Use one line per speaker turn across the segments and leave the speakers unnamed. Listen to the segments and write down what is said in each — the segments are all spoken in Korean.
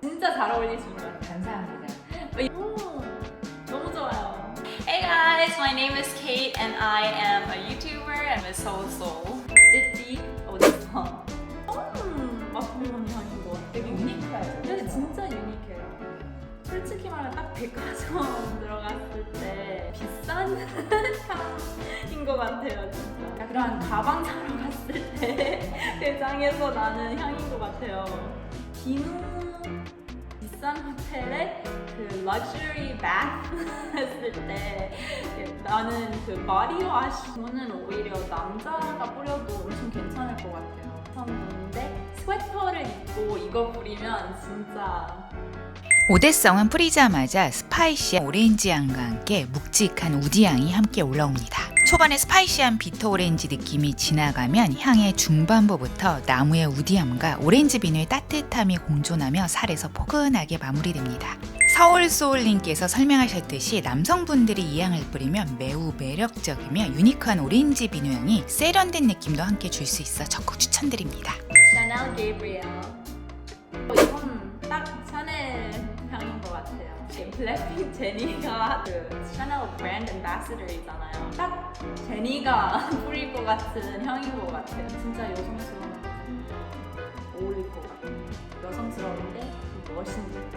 진짜 잘 어울리시는 것 같아요.
감사합니다.
오, 너무 좋아요.
Hey guys, my name is Kate and I am a YouTuber and a Soul Soul.
찌찌 어디서? 음, 맡아보는 향인 것 같아요.
되게 유니크하죠.
근데 진짜 유니크해요. 솔직히 말하면 딱 백화점 들어갔을 때 비싼 향인 것 같아요, 진짜. 그런 가방 사러 갔을 때 매장에서 나는 향인 것 같아요. 비누 비싼 호텔에 그 럭셔리 바스 했을 때 나는 그 바디워시 저는 오히려 남자가 뿌려도 엄청 괜찮을 것 같아요. 근데 스웨터를 입고 이거 뿌리면 진짜
오대성은 뿌리자마자 스파이시한 오렌지향과 함께 묵직한 우디향이 함께 올라옵니다. 초반에 스파이시한 비터 오렌지 느낌이 지나가면 향의 중반부부터 나무의 우디함과 오렌지 비누의 따뜻함이 공존하며 살에서 포근하게 마무리됩니다. 서울 소울님께서 설명하셨듯이 남성분들이 이 향을 뿌리면 매우 매력적이며 유니크한 오렌지 비누 향이 세련된 느낌도 함께 줄 수 있어 적극 추천드립니다.
샤넬 게브리엘 이건 딱 샤넬 향인 것 같아요 블랙핑 제니가 그 샤넬 브랜드 앰바시더이잖아요 딱 제니가 뿌릴 것 같은 향인 것 같아요. 진짜 여성스러운 어울릴 것 같아요. 여성스러운데 좀 멋있는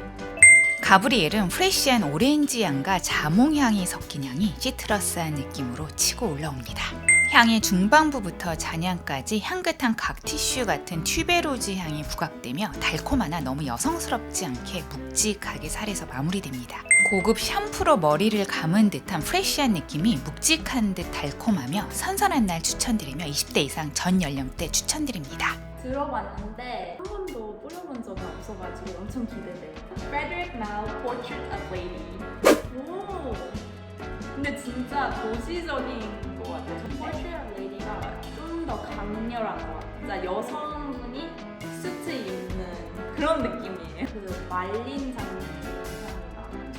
가브리엘은 프레쉬한 오렌지 향과 자몽 향이 섞인 향이 시트러스한 느낌으로 치고 올라옵니다. 향의 중반부부터 잔향까지 향긋한 각티슈 같은 튜베로즈 향이 부각되며 달콤하나 너무 여성스럽지 않게 묵직하게 살에서 마무리됩니다. 고급 샴푸로 머리를 감은 듯한 프레쉬한 느낌이 묵직한 듯 달콤하며 선선한 날 추천드리며 20대 이상 전 연령대 추천드립니다.
들어봤는데 한 번도 뿌려본 적은 없어가지고 엄청 기대돼요. Frederick Malle Portrait of Lady. 오. 근데 진짜 도시적인 것 같아요. Of Lady가 좀 더 강렬한 것 같아요. 진짜 여성분이 수트 입는 그런 느낌이에요. 그 말린 장면이.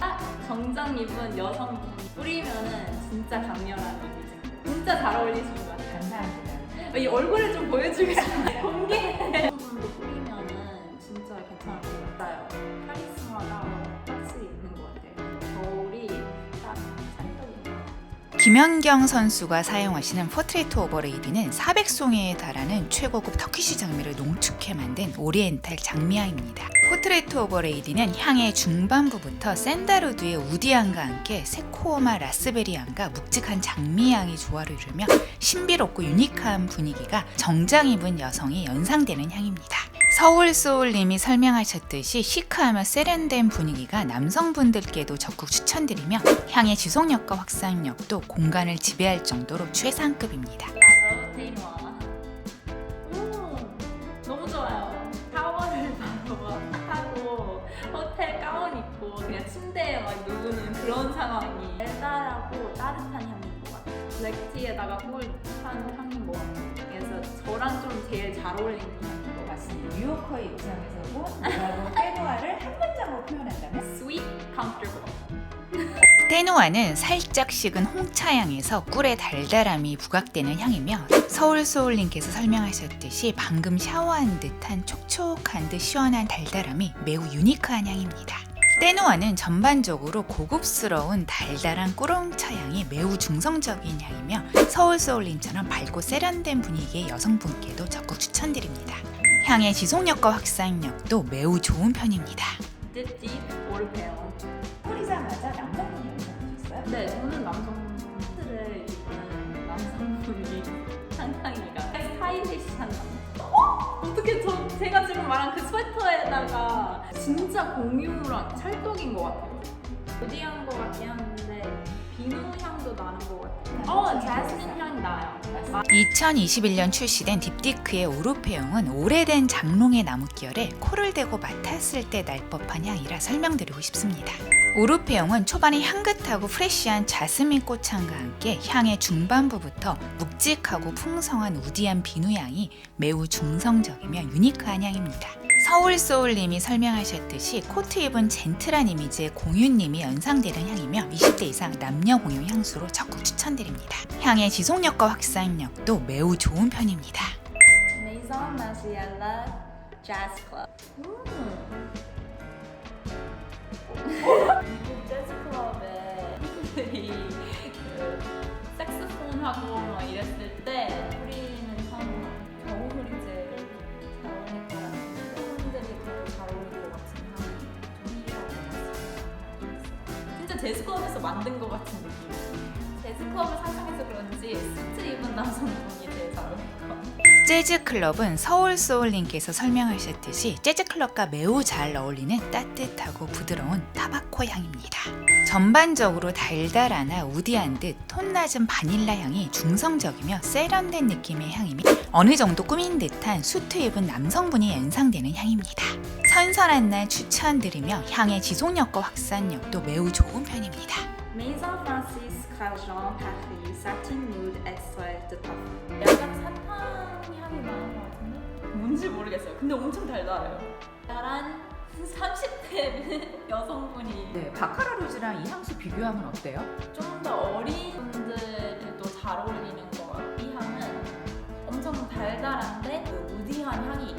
딱 정장 입은 여성분 뿌리면은 진짜 강렬한 이미지. 진짜 잘 어울리시는 것 같아요.
감사합니다.
이 얼굴을 좀 보여주고 싶어요. 공개. 정도 뿌리면은 진짜 같아요.
김연경 선수가 사용하시는 포트레이트 오버레이디는 400송이에 달하는 최고급 터키시 장미를 농축해 만든 오리엔탈 장미향입니다. 포트레이트 오버레이디는 향의 중반부부터 샌다루드의 우디향과 함께 새코마 라스베리향과 묵직한 장미향이 조화를 이루며 신비롭고 유니크한 분위기가 정장 입은 여성이 연상되는 향입니다. 서울소울님이 설명하셨듯이 시크하며 세련된 분위기가 남성분들께도 적극 추천드리며 향의 지속력과 확산력도 공간을 지배할 정도로 최상급입니다.
상황이 달달하고 따뜻한 향인 것. 블랙티에다가. 그래서 저랑 좀 제일 잘 어울리는 향
뉴요커의 요상에서고 뭐라고 페노아를 한 문장으로 표현한다면
Sweet, comfortable.
테누아는 살짝 식은 홍차향에서 꿀의 달달함이 부각되는 향이며 서울소울님께서 설명하셨듯이 방금 샤워한 듯한 촉촉한 듯 시원한 달달함이 매우 유니크한 향입니다. 테누아는 전반적으로 고급스러운 달달한 꿀홍차 향이 매우 중성적인 향이며 서울소울님처럼 밝고 세련된 분위기의 여성분께도 적극 추천드립니다. 향의 지속력과 확산력도 매우 좋은 편입니다.
Deep 오르페온.
뿌리자마자 남성분이 연상하셨어요?
네, 저는 남성 스를 입은 남성분이 상상이가 스타일리시한 남자. 어? 어떻게 저 제가 지금 말한 그 스웨터에다가 진짜 공유랑 찰떡인 것 같아요. 어디한 것 같긴 한데 비누 향 도 나는 것 같아요. 어, 자스민 향이 나요.
2021년 출시된 딥디크의 오르페용은 오래된 장롱의 나무결에 코를 대고 맡았을 때 날 법한 향이라 설명드리고 싶습니다. 오르페용은 초반에 향긋하고 프레쉬한 자스민 꽃향과 함께 향의 중반부부터 묵직하고 풍성한 우디한 비누향이 매우 중성적이며 유니크한 향입니다. 서울소울님이 설명하셨듯이 코트 입은 젠틀한 이미지의 공유님이 연상되는 향이며 20대 이상 남녀 공유 향수로 적극 추천드립니다. 향의 지속력과 확산력도 매우 좋은 편입니다.
음. 제스컵에서 만든 것 같은 느낌. 제스컵을 상상해서 그런지 수트 입은 남성 분이 제일 잘 어울릴 것 같아요.
재즈 클럽은 서울 소울님께서 설명하셨듯이 재즈 클럽과 매우 잘 어울리는 따뜻하고 부드러운 타바코 향입니다. 전반적으로 달달하나 우디한 듯 톤 낮은 바닐라 향이 중성적이며 세련된 느낌의 향이며 어느 정도 꾸민 듯한 수트 입은 남성분이 연상되는 향입니다. 선선한 날 추천드리며 향의 지속력과 확산력도 매우 좋은 편입니다.
Maison Francis Carjean Paris Satin Mood Extract Parfum. 약간 사탕 향이 나는 것 같은데? 뭔지 모르겠어요. 근데 엄청 달달해요. 달한 30대 여성분이
네, 바카라 루즈랑 이 향수 비교하면 어때요?
좀 더 어린 분들도 잘 어울리는 것 같아요. 이 향은 엄청 달달한데 그 우디한 향이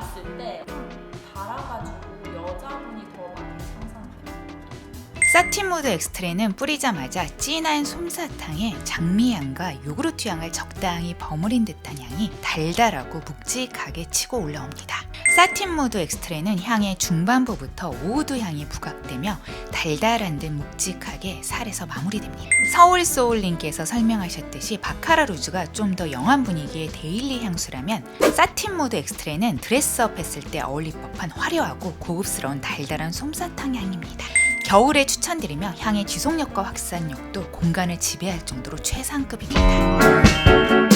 나갔을 때 달아가지고 여자분이 더 많이 상상돼요.
사티무드 엑스트레는 뿌리자마자 진한 솜사탕에 장미향과 요구르트 향을 적당히 버무린 듯한 향이 달달하고 묵직하게 치고 올라옵니다. 사틴무드 엑스트레는 향의 중반부부터 오우드 향이 부각되며 달달한 듯 묵직하게 살에서 마무리됩니다. 서울 소울님께서 설명하셨듯이 바카라 루즈가 좀 더 영한 분위기의 데일리 향수라면 사틴무드 엑스트레는 드레스업 했을 때 어울릴 법한 화려하고 고급스러운 달달한 솜사탕 향입니다. 겨울에 추천드리며 향의 지속력과 확산력도 공간을 지배할 정도로 최상급입니다.